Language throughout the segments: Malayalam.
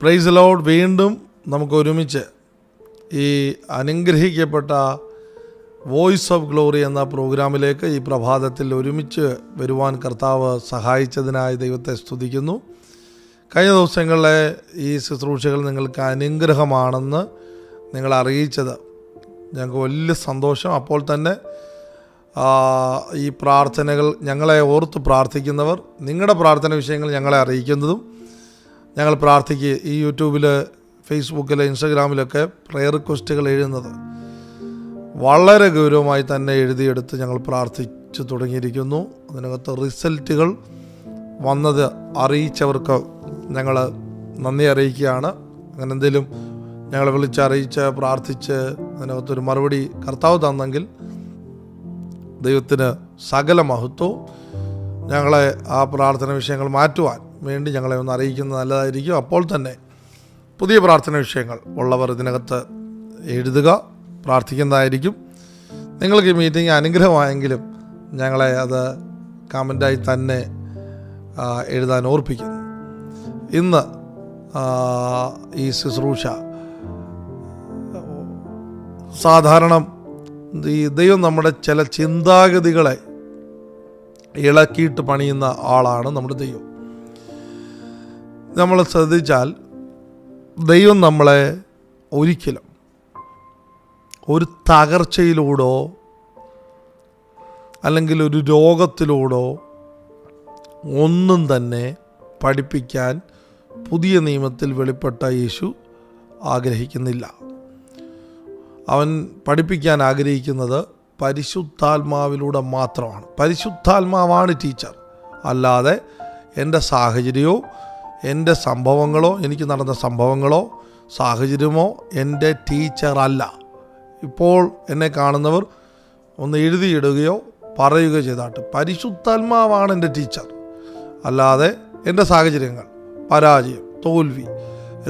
പ്രൈസ് ലോഡ് വീണ്ടും നമുക്ക് ഒരുമിച്ച് ഈ അനുഗ്രഹിക്കപ്പെട്ട വോയിസ് ഓഫ് ഗ്ലോറി എന്ന പ്രോഗ്രാമിലേക്ക് ഈ പ്രഭാതത്തിൽ ഒരുമിച്ച് വരുവാൻ കർത്താവ് സഹായിച്ചതിനായി ദൈവത്തെ സ്തുതിക്കുന്നു. കഴിഞ്ഞ ദിവസങ്ങളിലെ ഈ ശുശ്രൂഷകൾ നിങ്ങൾക്ക് അനുഗ്രഹമാണെന്ന് നിങ്ങൾ അറിയിച്ചത്. ഞങ്ങൾക്ക് വലിയ സന്തോഷം. അപ്പോൾ തന്നെ ഈ പ്രാർത്ഥനകൾ ഞങ്ങളെ ഓർത്ത് പ്രാർത്ഥിക്കുന്നവർ നിങ്ങളുടെ പ്രാർത്ഥന വിഷയങ്ങൾ ഞങ്ങളെ അറിയിക്കുന്നതും ഞങ്ങൾ പ്രാർത്ഥിക്കുക. ഈ യൂട്യൂബിൽ ഫേസ്ബുക്കിൽ ഇൻസ്റ്റഗ്രാമിലൊക്കെ പ്രെയർ റിക്വസ്റ്റുകൾ എഴുതുന്നത്. വളരെ ഗൗരവമായി തന്നെ എഴുതിയെടുത്ത് ഞങ്ങൾ പ്രാർത്ഥിച്ചു തുടങ്ങിയിരിക്കുന്നു. അതിനകത്ത് റിസൾട്ടുകൾ വന്നത് അറിയിച്ചവർക്ക് ഞങ്ങൾ നന്ദി അറിയിക്കുകയാണ്. അങ്ങനെ എന്തെങ്കിലും ഞങ്ങളെ വിളിച്ചറിയിച്ച് പ്രാർത്ഥിച്ച് അതിനകത്തൊരു മറുപടി കർത്താവ് തന്നെങ്കിൽ ദൈവത്തിന് സകല മഹത്വവും ഞങ്ങളെ ആ പ്രാർത്ഥന വിഷയങ്ങൾ മാറ്റുവാൻ വേണ്ടി ഞങ്ങളെ ഒന്ന് അറിയിക്കുന്നത് നല്ലതായിരിക്കും. അപ്പോൾ തന്നെ പുതിയ പ്രാർത്ഥന വിഷയങ്ങൾ ഉള്ളവർ ഇതിനകത്ത് എഴുതുക പ്രാർത്ഥിക്കുന്നതായിരിക്കും. നിങ്ങൾക്ക് ഈ മീറ്റിംഗ് അനുഗ്രഹമായെങ്കിലും ഞങ്ങളെ അത് കമന്റായി തന്നെ എഴുതാൻ ഓർപ്പിക്കുന്നു. ഇന്ന് ഈ ശുശ്രൂഷ സാധാരണ ഈ ദൈവം നമ്മുടെ ചില ചിന്താഗതികളെ ഇളക്കിയിട്ട് പണിയുന്ന ആളാണ് നമ്മുടെ ദൈവം. നമ്മൾ ശ്രദ്ധിച്ചാൽ ദൈവം നമ്മളെ ഒരിക്കലും ഒരു തകർച്ചയിലൂടോ അല്ലെങ്കിൽ ഒരു രോഗത്തിലൂടോ ഒന്നും തന്നെ പഠിപ്പിക്കാൻ പുതിയ നിയമത്തിൽ വെളിപ്പെട്ട യേശു ആഗ്രഹിക്കുന്നില്ല. അവൻ പഠിപ്പിക്കാൻ ആഗ്രഹിക്കുന്നത് പരിശുദ്ധാത്മാവിലൂടെ മാത്രമാണ്. പരിശുദ്ധാത്മാവാണ് ടീച്ചർ. അല്ലാതെ എന്റെ സാഹചര്യമോ എന്റെ സംഭവങ്ങളോ എനിക്ക് നടന്ന സംഭവങ്ങളോ സാഹചര്യമോ എന്റെ ടീച്ചറല്ല. ഇപ്പോൾ എന്നെ കാണുന്നവർ ഒന്ന് എഴുതിയിടുകയോ പറയുകയോ ചെയ്താട്ട് പരിശുദ്ധാത്മാവാണ് എന്റെ ടീച്ചർ. അല്ലാതെ എന്റെ സാഹചര്യങ്ങൾ പരാജയം തോൽവി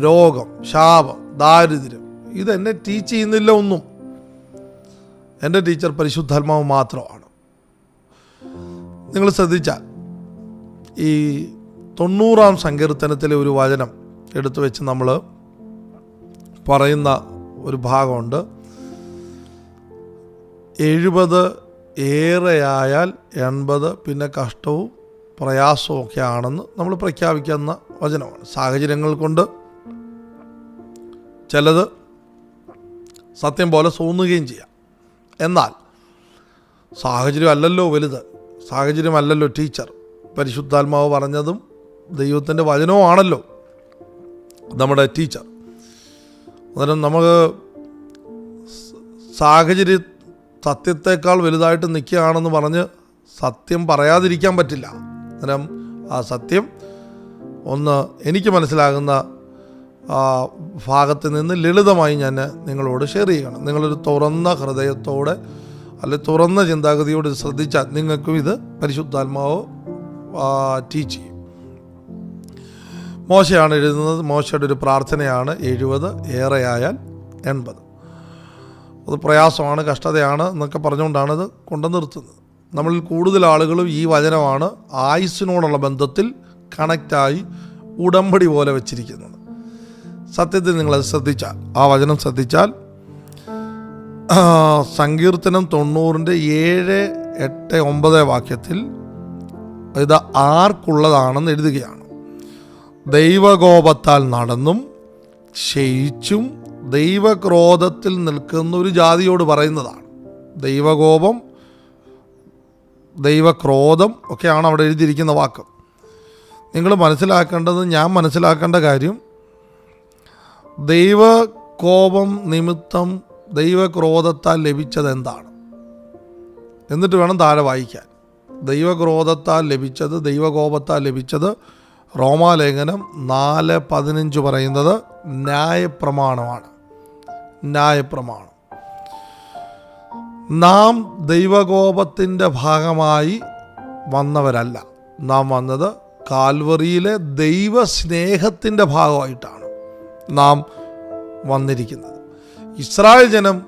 രോഗം ശാപം ദാരിദ്ര്യം ഇതെന്നെ ടീച്ച് ചെയ്യുന്നില്ല ഒന്നും. എന്റെ ടീച്ചർ പരിശുദ്ധാത്മാവ് മാത്രമാണ്. നിങ്ങൾ ശ്രദ്ധിച്ചാൽ ഈ തൊണ്ണൂറാം സങ്കീർത്തനത്തിലെ ഒരു വചനം എടുത്തു വെച്ച് നമ്മൾ പറയുന്ന ഒരു ഭാഗമുണ്ട്. എഴുപത് ഏറെയായാൽ എൺപത് പിന്നെ കഷ്ടവും പ്രയാസവും ഒക്കെ ആണെന്ന് നമ്മൾ പ്രഖ്യാപിക്കുന്ന വചനമാണ്. സാഹചര്യങ്ങൾ കൊണ്ട് ചിലത് സത്യം പോലെ തോന്നുകയും ചെയ്യാം. എന്നാൽ സാഹചര്യം അല്ലല്ലോ വലുത്. സാഹചര്യമല്ലല്ലോ ടീച്ചർ. പരിശുദ്ധാത്മാവ് പറഞ്ഞതും ദൈവത്തിന്റെ വചനവുമാണല്ലോ നമ്മുടെ ടീച്ചർ. അന്നേരം നമുക്ക് സാഹചര്യ സത്യത്തെക്കാൾ വലുതായിട്ട് നിൽക്കുകയാണെന്ന് പറഞ്ഞ് സത്യം പറയാതിരിക്കാൻ പറ്റില്ല. അന്നേരം ആ സത്യം ഒന്ന് എനിക്ക് മനസ്സിലാകുന്ന ഭാഗത്ത് നിന്ന് ലളിതമായി ഞാൻ നിങ്ങളോട് ഷെയർ ചെയ്യണം. നിങ്ങളൊരു തുറന്ന ഹൃദയത്തോടെ അല്ലെ തുറന്ന ചിന്താഗതിയോട് ശ്രദ്ധിച്ചാൽ നിങ്ങൾക്കും ഇത് പരിശുദ്ധാത്മാവ് ടീച്ച് ചെയ്യും. മോശയാണ് എഴുതുന്നത്. മോശയുടെ ഒരു പ്രാർത്ഥനയാണ് എഴുപത് ഏറെയായാൽ എൺപത്. അത് പ്രയാസമാണ് കഷ്ടതയാണ് എന്നൊക്കെ പറഞ്ഞുകൊണ്ടാണ് ഇത് കൊണ്ടു നിർത്തുന്നത്. നമ്മളിൽ കൂടുതൽ ആളുകളും ഈ വചനമാണ് ആയുസ്സിനോടുള്ള ബന്ധത്തിൽ കണക്റ്റായി ഉടമ്പടി പോലെ വെച്ചിരിക്കുന്നത്. സത്യത്തിൽ നിങ്ങളത് ശ്രദ്ധിച്ചാൽ ആ വചനം ശ്രദ്ധിച്ചാൽ സങ്കീർത്തനം തൊണ്ണൂറിന്റെ ഏഴ് എട്ട് ഒമ്പത് വാക്യത്തിൽ ഇത് ആർക്കുള്ളതാണെന്ന് എഴുതുകയാണ്. ദൈവകോപത്താൽ നടന്നും ക്ഷയിച്ചും ദൈവക്രോധത്തിൽ നിൽക്കുന്ന ഒരു ജാതിയോട് പറയുന്നതാണ്. ദൈവകോപം ദൈവക്രോധം ഒക്കെയാണ് അവിടെ എഴുതിയിരിക്കുന്ന വാക്ക്. നിങ്ങൾ മനസ്സിലാക്കേണ്ടത് ഞാൻ മനസ്സിലാക്കേണ്ട കാര്യം ദൈവകോപം നിമിത്തം ദൈവക്രോധത്താൽ ലഭിച്ചത് എന്താണ് എന്നിട്ട് വേണം താഴെ വായിക്കാൻ. ദൈവക്രോധത്താൽ ലഭിച്ചത് ദൈവകോപത്താൽ ലഭിച്ചത് റോമാലേഖനം നാല് പതിനഞ്ച് പറയുന്നത് ന്യായപ്രമാണമാണ്. ന്യായപ്രമാണം. നാം ദൈവകോപത്തിന്റെ ഭാഗമായി വന്നവരല്ല. നാം വന്നത് കാൽവറിയിലെ ദൈവസ്നേഹത്തിന്റെ ഭാഗമായിട്ടാണ് നാം വന്നിരിക്കുന്നത്. ഇസ്രായേൽ ജനം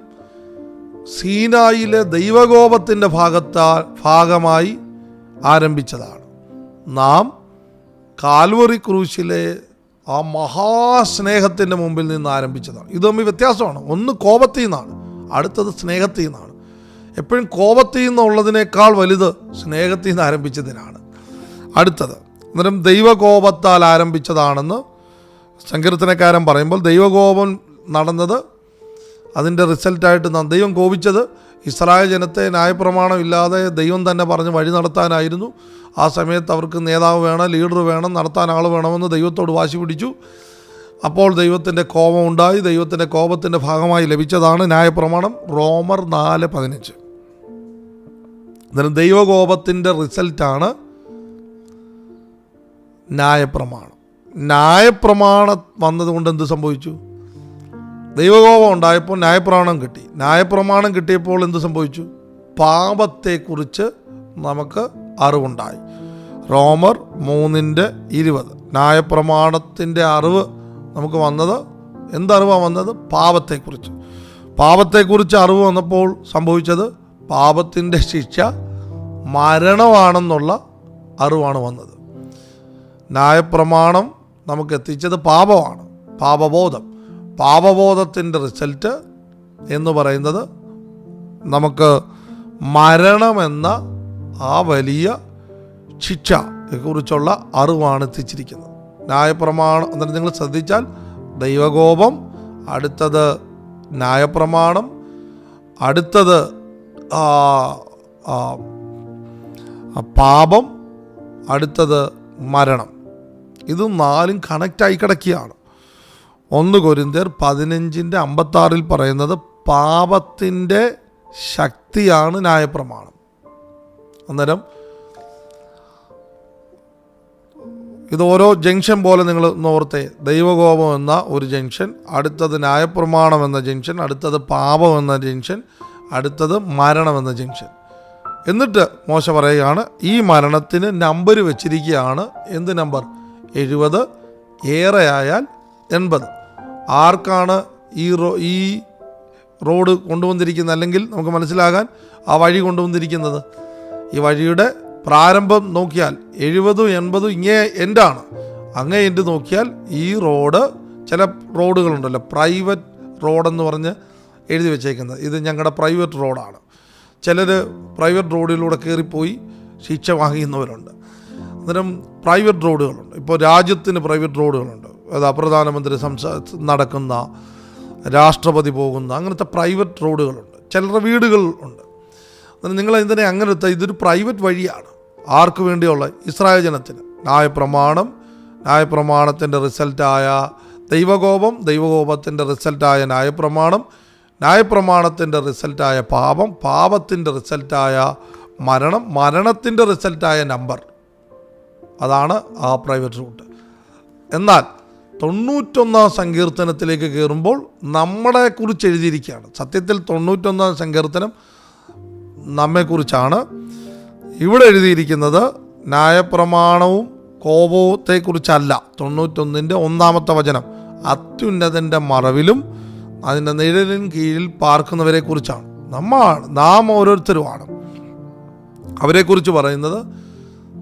സീനായിലെ ദൈവകോപത്തിന്റെ ഭാഗത്താ ഭാഗമായി ആരംഭിച്ചതാണ്. നാം കാൽവറി ക്രൂശിലെ ആ മഹാസ്നേഹത്തിന്റെ മുമ്പിൽ നിന്ന് ആരംഭിച്ചതാണ്. ഇത് തമ്മിൽ വ്യത്യാസമാണ്. ഒന്ന് കോപത്തിൽ നിന്നാണ്. അടുത്തത് സ്നേഹത്തിൽ നിന്നാണ്. എപ്പോഴും കോപത്തിൽ നിന്നുള്ളതിനേക്കാൾ വലുത് സ്നേഹത്തിൽ നിന്ന് ആരംഭിച്ചതിനാണ്. അടുത്തത് അന്നേരം ദൈവകോപത്താൽ ആരംഭിച്ചതാണെന്ന് സങ്കീർത്തനക്കാരൻ പറയുമ്പോൾ ദൈവകോപം നടന്നത് അതിന്റെ റിസൾട്ടായിട്ട് ദൈവം കോപിച്ചത് ഇസ്രായേൽ ജനത്തെ ന്യായപ്രമാണം ഇല്ലാതെ ദൈവം തന്നെ പറഞ്ഞ് വഴി നടത്താനായിരുന്നു. ആ സമയത്ത് അവർക്ക് നേതാവ് വേണം ലീഡർ വേണം നടത്താൻ ആൾ വേണമെന്ന് ദൈവത്തോട് വാശി പിടിച്ചു. അപ്പോൾ ദൈവത്തിന്റെ കോപം ഉണ്ടായി. ദൈവത്തിന്റെ കോപത്തിന്റെ ഭാഗമായി ലഭിച്ചതാണ് ന്യായപ്രമാണം. റോമർ നാല് പതിനഞ്ച്. അന്നേരം ദൈവകോപത്തിന്റെ റിസൾട്ടാണ് ന്യായപ്രമാണം. ന്യായപ്രമാണം വന്നതുകൊണ്ട് എന്ത് സംഭവിച്ചു? ദൈവകോപം ഉണ്ടായപ്പോൾ ന്യായപ്രമാണം കിട്ടി. ന്യായപ്രമാണം കിട്ടിയപ്പോൾ എന്ത് സംഭവിച്ചു? പാപത്തെക്കുറിച്ച് നമുക്ക് അറിവുണ്ടായി. റോമർ മൂന്നിന്റെ ഇരുപത്. ന്യായപ്രമാണത്തിന്റെ അറിവ് നമുക്ക് വന്നത് എന്തറിവാണ് വന്നത്? പാപത്തെക്കുറിച്ച്. പാപത്തെക്കുറിച്ച് അറിവ് വന്നപ്പോൾ സംഭവിച്ചത് പാപത്തിന്റെ ശിക്ഷ മരണമാണെന്നുള്ള അറിവാണ് വന്നത്. ന്യായപ്രമാണം നമുക്ക് എത്തിച്ചത് പാപമാണ്. പാപബോധം. പാപബോധത്തിന്റെ റിസൾട്ട് എന്ന് പറയുന്നത് നമുക്ക് മരണമെന്ന ആ വലിയ ശിക്ഷയെക്കുറിച്ചുള്ള അറിവാണ് എത്തിച്ചിരിക്കുന്നത്. ന്യായപ്രമാണം എന്നിട്ട് നിങ്ങൾ ശ്രദ്ധിച്ചാൽ ദൈവകോപം അടുത്തത് ന്യായപ്രമാണം അടുത്തത് പാപം അടുത്തത് മരണം. ഇത് നാലും കണക്റ്റായി കിടക്കുകയാണ്. ഒന്ന് കൊരിന്തിയർ പതിനഞ്ചിന്റെ അമ്പത്താറിൽ പറയുന്നത് പാപത്തിന്റെ ശക്തിയാണ് ന്യായപ്രമാണം. അന്നേരം ഇത് ഓരോ ജംഗ്ഷൻ പോലെ നിങ്ങൾ ഓർത്തേ ദൈവകോപം എന്ന ഒരു ജംഗ്ഷൻ അടുത്തത് ന്യായപ്രമാണം എന്ന ജംഗ്ഷൻ അടുത്തത് പാപം എന്ന ജംഗ്ഷൻ അടുത്തത് മരണം എന്ന ജംഗ്ഷൻ. എന്നിട്ട് മോശ പറയുകയാണ് ഈ മരണത്തിന് നമ്പർ വെച്ചിരിക്കുകയാണ്. എന്ത് നമ്പർ? എഴുപത് ഏറെയായാൽ എൺപത്. ആർക്കാണ് ഈ റോ ഈ റോഡ് കൊണ്ടുവന്നിരിക്കുന്നത്? അല്ലെങ്കിൽ നമുക്ക് മനസ്സിലാകാൻ ആ വഴി കൊണ്ടുവന്നിരിക്കുന്നത്. ഈ വഴിയുടെ പ്രാരംഭം നോക്കിയാൽ എഴുപതും എൺപതും ഇങ്ങേ എൻഡാണ്. അങ്ങേ എൻഡ് നോക്കിയാൽ ഈ റോഡ് ചില റോഡുകളുണ്ടല്ലോ പ്രൈവറ്റ് റോഡെന്ന് പറഞ്ഞ് എഴുതി വെച്ചേക്കുന്നത്. ഇത് ഞങ്ങളുടെ പ്രൈവറ്റ് റോഡാണ്. ചിലർ പ്രൈവറ്റ് റോഡിലൂടെ കയറിപ്പോയി ശിക്ഷ വാങ്ങിക്കുന്നവരുണ്ട് അന്നേരം പ്രൈവറ്റ് റോഡുകളുണ്ട്. ഇപ്പോൾ രാജ്യത്തിന് പ്രൈവറ്റ് റോഡുകളുണ്ട്. അത് പ്രധാനമന്ത്രി സംസാ നടക്കുന്ന രാഷ്ട്രപതി പോകുന്ന അങ്ങനത്തെ പ്രൈവറ്റ് റോഡുകളുണ്ട് ചിലരുടെ വീടുകൾ ഉണ്ട്. അന്നേരം നിങ്ങൾ ഇതിനെ അങ്ങനത്തെ ഇതൊരു പ്രൈവറ്റ് വഴിയാണ്. ആർക്ക് വേണ്ടിയുള്ള? ഇസ്രായേൽ ജനത്തിന്. ന്യായപ്രമാണം ന്യായപ്രമാണത്തിന്റെ റിസൾട്ടായ ദൈവകോപം ദൈവകോപത്തിന്റെ റിസൾട്ടായ ന്യായപ്രമാണം ന്യായപ്രമാണത്തിന്റെ റിസൾട്ടായ പാപം പാപത്തിന്റെ റിസൾട്ടായ മരണം മരണത്തിന്റെ റിസൾട്ടായ നമ്പർ അതാണ് ആ പ്രൈവറ്റ് റൂട്ട് എന്നാൽ തൊണ്ണൂറ്റൊന്നാം സങ്കീർത്തനത്തിലേക്ക് കയറുമ്പോൾ നമ്മളെക്കുറിച്ച് എഴുതിയിരിക്കുകയാണ്. സത്യത്തിൽ തൊണ്ണൂറ്റൊന്നാം സങ്കീർത്തനം നമ്മെക്കുറിച്ചാണ്. ഇവിടെ എഴുതിയിരിക്കുന്നത് ന്യായപ്രമാണവും കോപത്തെക്കുറിച്ചല്ല. തൊണ്ണൂറ്റൊന്നിന്റെ ഒന്നാമത്തെ വചനം അത്യുന്നതന്റെ മറവിലും അതിന്റെ നിഴലിൻ കീഴിൽ പാർക്കുന്നവരെ കുറിച്ചാണ് നമ്മളാണ് നാം ഓരോരുത്തരുമാണ്. അവരെക്കുറിച്ച് പറയുന്നത്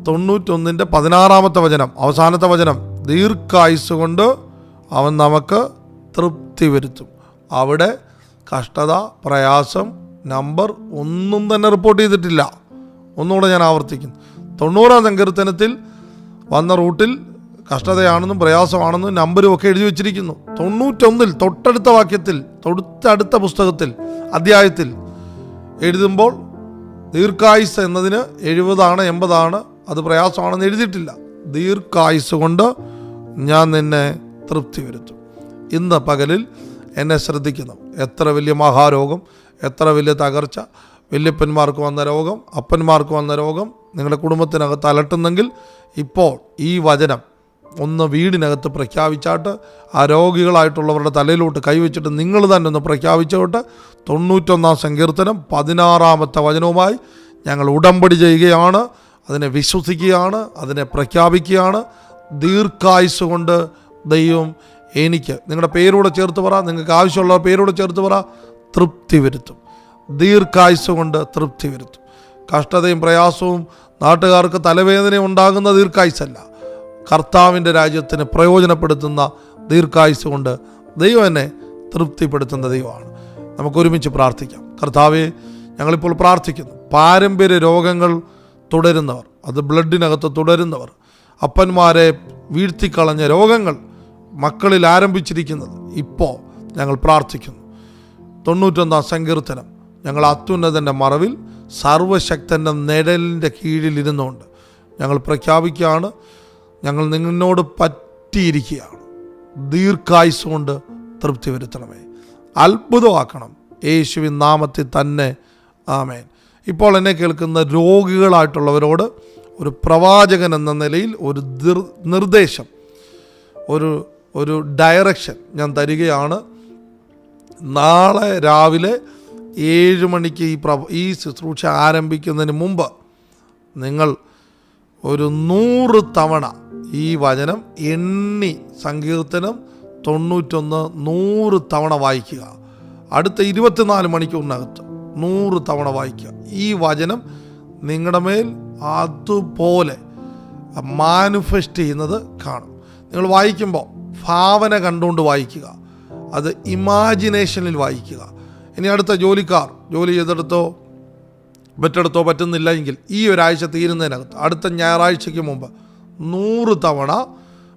തൊണ്ണൂറ്റൊന്നിന്റെ പതിനാറാമത്തെ വചനം അവസാനത്തെ വചനം ദീർഘായുസ് കൊണ്ട് അവൻ നമുക്ക് തൃപ്തി വരുത്തും. അവിടെ കഷ്ടത പ്രയാസം നമ്പർ ഒന്നും തന്നെ റിപ്പോർട്ട് ചെയ്തിട്ടില്ല. ഒന്നുകൂടെ ഞാൻ ആവർത്തിക്കുന്നു തൊണ്ണൂറാം സങ്കീർത്തനത്തിൽ വന്ന റൂട്ടിൽ കഷ്ടതയാണെന്നും പ്രയാസമാണെന്നും നമ്പരും ഒക്കെ എഴുതി വെച്ചിരിക്കുന്നു. തൊണ്ണൂറ്റൊന്നിൽ തൊട്ടടുത്ത വാക്യത്തിൽ തൊട്ടടുത്ത പുസ്തകത്തിൽ അധ്യായത്തിൽ എഴുതുമ്പോൾ ദീർഘായുസ് എന്നതിന് എഴുപതാണ് എൺപതാണ് അത് പ്രയാസമാണെന്ന് എഴുതിയിട്ടില്ല. ദീർഘായുസ് കൊണ്ട് ഞാൻ നിന്നെ തൃപ്തി വരുത്തും. ഇന്ന് പകലിൽ എന്നെ ശ്രദ്ധിക്കുന്നു. എത്ര വലിയ മഹാരോഗം എത്ര വലിയ തകർച്ച വല്യപ്പന്മാർക്ക് വന്ന രോഗം അപ്പന്മാർക്ക് വന്ന രോഗം നിങ്ങളുടെ കുടുംബത്തിനകത്ത് അലട്ടുന്നെങ്കിൽ ഇപ്പോൾ ഈ വചനം ഒന്ന് വീടിനകത്ത് പ്രഖ്യാപിച്ചാട്ട് ആ രോഗികളായിട്ടുള്ളവരുടെ തലയിലോട്ട് കൈവച്ചിട്ട് നിങ്ങൾ തന്നെ ഒന്ന് പ്രഖ്യാപിച്ചോട്ട് തൊണ്ണൂറ്റൊന്നാം സങ്കീർത്തനം പതിനാറാമത്തെ വചനവുമായി ഞങ്ങൾ ഉടമ്പടി ചെയ്യുകയാണ് അതിനെ വിശ്വസിക്കുകയാണ് അതിനെ പ്രഖ്യാപിക്കുകയാണ് ദീർഘായുസ് കൊണ്ട് ദൈവം എനിക്ക്. നിങ്ങളുടെ പേരൂടെ ചേർത്ത് പറ. നിങ്ങൾക്ക് ആവശ്യമുള്ള പേരൂടെ ചേർത്ത് പറ. തൃപ്തി വരുത്തും. ദീർഘായുസ് കൊണ്ട് തൃപ്തി വരുത്തും. കഷ്ടതയും പ്രയാസവും നാട്ടുകാർക്ക് തലവേദനയും ഉണ്ടാകുന്ന ദീർഘായുസല്ല. കർത്താവിന്റെ രാജ്യത്തിന് പ്രയോജനപ്പെടുത്തുന്ന ദീർഘായുസ് കൊണ്ട് ദൈവം എന്നെ തൃപ്തിപ്പെടുത്തുന്ന ദൈവമാണ്. നമുക്കൊരുമിച്ച് പ്രാർത്ഥിക്കാം. കർത്താവെ ഞങ്ങളിപ്പോൾ പ്രാർത്ഥിക്കുന്നു. പാരമ്പര്യ രോഗങ്ങൾ തുടരുന്നവർ അത് ബ്ലഡിനകത്ത് തുടരുന്നവർ അപ്പന്മാരെ വീഴ്ത്തിക്കളഞ്ഞ രോഗങ്ങൾ മക്കളിൽ ആരംഭിച്ചിരിക്കുന്നത് ഇപ്പോൾ ഞങ്ങൾ പ്രാർത്ഥിക്കുന്നു. തൊണ്ണൂറ്റൊന്നാം സങ്കീർത്തനം. ഞങ്ങൾ അത്യുന്നതന്റെ മറവിൽ സർവശക്തന്റെ നിഴലിന്റെ കീഴിലിരുന്നുകൊണ്ട് ഞങ്ങൾ പ്രഖ്യാപിക്കുകയാണ്. ഞങ്ങൾ നിന്നോട് പറ്റിയിരിക്കുകയാണ്. ദീർഘായുസ് കൊണ്ട് തൃപ്തി വരുത്തണമേ. അത്ഭുതമാക്കണം. യേശുവിൻ നാമത്തിൽ തന്നെ. ആമേൻ. ഇപ്പോൾ എന്നെ കേൾക്കുന്ന രോഗികളായിട്ടുള്ളവരോട് ഒരു പ്രവാചകൻ എന്ന നിലയിൽ ഒരു നിർദ്ദേശം ഒരു ഒരു ഡയറക്ഷൻ ഞാൻ തരികയാണ്. നാളെ രാവിലെ ഏഴ് മണിക്ക് ഈ പ്ര ഈ ശുശ്രൂഷ ആരംഭിക്കുന്നതിന് മുമ്പ് നിങ്ങൾ ഒരു നൂറ് തവണ ഈ വചനം എണ്ണി സങ്കീർത്തനം തൊണ്ണൂറ്റൊന്ന് നൂറ് തവണ വായിക്കുക. അടുത്ത ഇരുപത്തിനാല് മണിക്കൂറിനകത്ത് നൂറ് തവണ വായിക്കുക. ഈ വചനം നിങ്ങളുടെ മേൽ അതുപോലെ മാനിഫെസ്റ്റ് ചെയ്യുന്നത് കാണും. നിങ്ങൾ വായിക്കുമ്പോൾ ഭാവന കണ്ടുകൊണ്ട് വായിക്കുക. അത് ഇമാജിനേഷനിൽ വായിക്കുക. ഇനി അടുത്ത ജോലിക്കാർ ജോലി ചെയ്തെടുത്തോ മറ്റെടുത്തോ പറ്റുന്നില്ല എങ്കിൽ ഈ ഒരാഴ്ച തീരുന്നതിനകത്ത് അടുത്ത ഞായറാഴ്ചയ്ക്ക് മുമ്പ് നൂറ് തവണ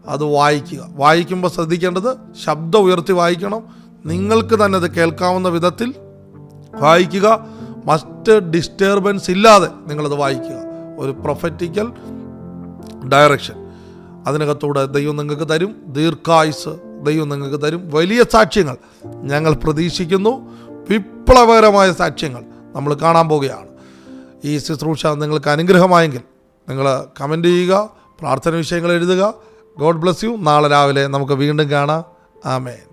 അത് വായിക്കുക. വായിക്കുമ്പോൾ ശ്രദ്ധിക്കേണ്ടത് ശബ്ദം ഉയർത്തി വായിക്കണം. നിങ്ങൾക്ക് തന്നെ അത് കേൾക്കാവുന്ന വിധത്തിൽ വായിക്കുക. മറ്റ് ഡിസ്റ്റർബൻസ് ഇല്ലാതെ നിങ്ങളത് വായിക്കുക. ഒരു പ്രൊഫറ്റിക്കൽ ഡയറക്ഷൻ അതിനകത്തൂടെ ദൈവം നിങ്ങൾക്ക് തരും ദീർഘായുസ് ദൈവം നിങ്ങൾക്ക് തരും വലിയ സാക്ഷ്യങ്ങൾ. ഞങ്ങൾ പ്രതീക്ഷിക്കുന്നു വിപ്ലവകരമായ സാക്ഷ്യങ്ങൾ. നമ്മൾ കാണാൻ പോവുകയാണ്. ഈ ശുശ്രൂഷ നിങ്ങൾക്ക് അനുഗ്രഹമായെങ്കിൽ നിങ്ങൾ കമന്റ് ചെയ്യുക പ്രാർത്ഥന വിഷയങ്ങൾ എഴുതുക. ഗോഡ് ബ്ലസ് യു നാളെ രാവിലെ നമുക്ക് വീണ്ടും കാണാം. ആമേൻ.